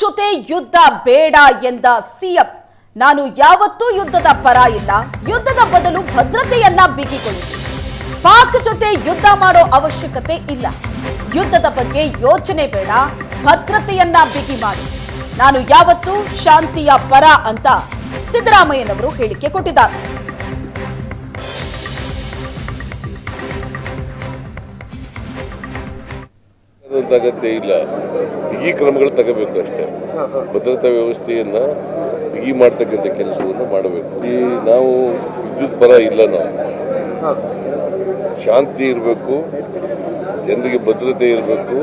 ಜೊತೆ ಯುದ್ಧ ಬೇಡ ಎಂದ ಸಿಎಂ. ನಾನು ಯಾವತ್ತೂ ಯುದ್ಧದ ಪರ ಇಲ್ಲ. ಯುದ್ಧದ ಬದಲು ಭದ್ರತೆಯನ್ನ ಬಿಗಿಗೊಳಿಸಿ. ಪಾಕ್ ಜೊತೆ ಯುದ್ಧ ಮಾಡೋ ಅವಶ್ಯಕತೆ ಇಲ್ಲ. ಯುದ್ಧದ ಬಗ್ಗೆ ಯೋಚನೆ ಬೇಡ. ಭದ್ರತೆಯನ್ನ ಬಿಗಿ ಮಾಡಿ. ನಾನು ಯಾವತ್ತೂ ಶಾಂತಿಯ ಪರ ಅಂತ ಸಿದ್ದರಾಮಯ್ಯನವರು ಹೇಳಿಕೆ ಕೊಟ್ಟಿದ್ದಾರೆ. ಅದಂತ ಅಗತ್ಯ ಇಲ್ಲ. ಬಿಗಿ ಕ್ರಮಗಳು ತಗೋಬೇಕು ಅಷ್ಟೇ. ಭದ್ರತಾ ವ್ಯವಸ್ಥೆಯನ್ನ ಬಿಗಿ ಮಾಡ್ತಕ್ಕಂಥ ಕೆಲಸವನ್ನು ಮಾಡಬೇಕು. ಈ ನಾವು ವಿದ್ಯುತ್ ಪರ ಇಲ್ಲ ನಾವು. ಶಾಂತಿ ಇರಬೇಕು ಜನರಿಗೆ ಭದ್ರತೆ ಇರಬೇಕು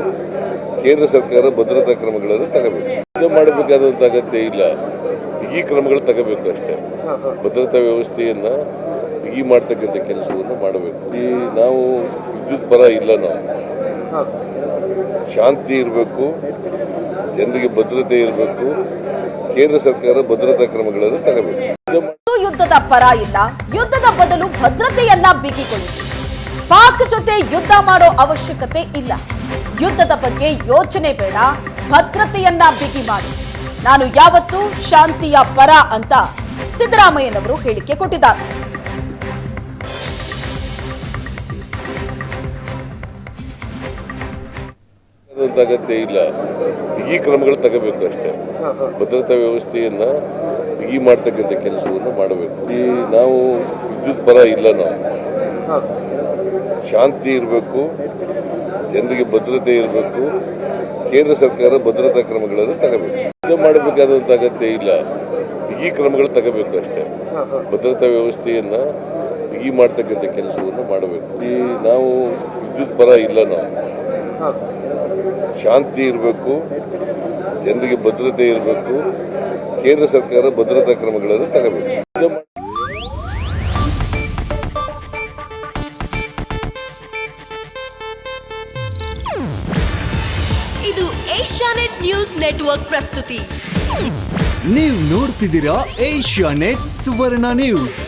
ಕೇಂದ್ರ ಸರ್ಕಾರ ಭದ್ರತಾ ಕ್ರಮಗಳನ್ನು ತಗೋಬೇಕು. ಇದು ಮಾಡಬೇಕಾದಂತ ಅಗತ್ಯ ಇಲ್ಲ. ಬಿಗಿ ಕ್ರಮಗಳು ತಗೋಬೇಕು ಅಷ್ಟೇ. ಭದ್ರತಾ ವ್ಯವಸ್ಥೆಯನ್ನ ಬಿಗಿ ಮಾಡ್ತಕ್ಕಂಥ ಕೆಲಸವನ್ನು ಮಾಡಬೇಕು. ಈ ನಾವು ವಿದ್ಯುತ್ ಪರ ಇಲ್ಲ ನಾವು. ಶಾಂತಿ ಇರಬೇಕು, ಜನರಿಗೆ ಭದ್ರತೆ ಇರಬೇಕು, ಕೇಂದ್ರ ಸರ್ಕಾರ ಭದ್ರತಾ ಕ್ರಮಗಳನ್ನು ತಗೋಬೇಕು. ಯುದ್ಧದ ಪರ ಇಲ್ಲ. ಯುದ್ಧದ ಬದಲು ಭದ್ರತೆಯನ್ನ ಬಿಗಿಗೊಳಿಸಿ. ಪಾಕ್ ಜೊತೆ ಯುದ್ಧ ಮಾಡೋ ಅವಶ್ಯಕತೆ ಇಲ್ಲ. ಯುದ್ಧದ ಬಗ್ಗೆ ಯೋಚನೆ ಬೇಡ, ಭದ್ರತೆಯನ್ನ ಬಿಗಿ ಮಾಡಿ. ನಾನು ಯಾವತ್ತೂ ಶಾಂತಿಯ ಪರ ಅಂತ ಸಿದ್ದರಾಮಯ್ಯನವರು ಹೇಳಿಕೆ ಕೊಟ್ಟಿದ್ದಾರೆ. ಅದಂತ ಅಗತ್ಯ ಇಲ್ಲ. ಬಿಗಿ ಕ್ರಮಗಳು ತಗೋಬೇಕು ಅಷ್ಟೇ. ಭದ್ರತಾ ವ್ಯವಸ್ಥೆಯನ್ನ ಬಿಗಿ ಮಾಡ್ತಕ್ಕಂಥ ಕೆಲಸವನ್ನು ಮಾಡಬೇಕು. ಈ ನಾವು ವಿದ್ಯುತ್ ಪರ ಇಲ್ಲ ನಾವು. ಶಾಂತಿ ಇರಬೇಕು ಜನರಿಗೆ ಭದ್ರತೆ ಇರಬೇಕು ಕೇಂದ್ರ ಸರ್ಕಾರ ಭದ್ರತಾ ಕ್ರಮಗಳನ್ನು ತಗೋಬೇಕು. ಇದು ಮಾಡಬೇಕಾದಂತ ಅಗತ್ಯ ಇಲ್ಲ. ಬಿಗಿ ಕ್ರಮಗಳು ತಗೋಬೇಕು ಅಷ್ಟೇ. ಭದ್ರತಾ ವ್ಯವಸ್ಥೆಯನ್ನ ಬಿಗಿ ಮಾಡ್ತಕ್ಕಂಥ ಕೆಲಸವನ್ನು ಮಾಡಬೇಕು. ಈ ನಾವು ವಿದ್ಯುತ್ ಪರ ಇಲ್ಲ ನಾವು. ಶಾಂತಿ ಇರಬೇಕು ಜನರಿಗೆ ಭದ್ರತೆ ಇರಬೇಕು ಕೇಂದ್ರ ಸರ್ಕಾರ ಭದ್ರತಾ ಕ್ರಮಗಳನ್ನು ತಗೋಬೇಕು. ಇದು Asianet Asianet news network ಪ್ರಸ್ತುತಿ. ನೀವು ನೋಡ್ತಿದ್ದೀರಾ ಏಷ್ಯಾ ನೆಟ್ ಸುವರ್ಣ ನ್ಯೂಸ್.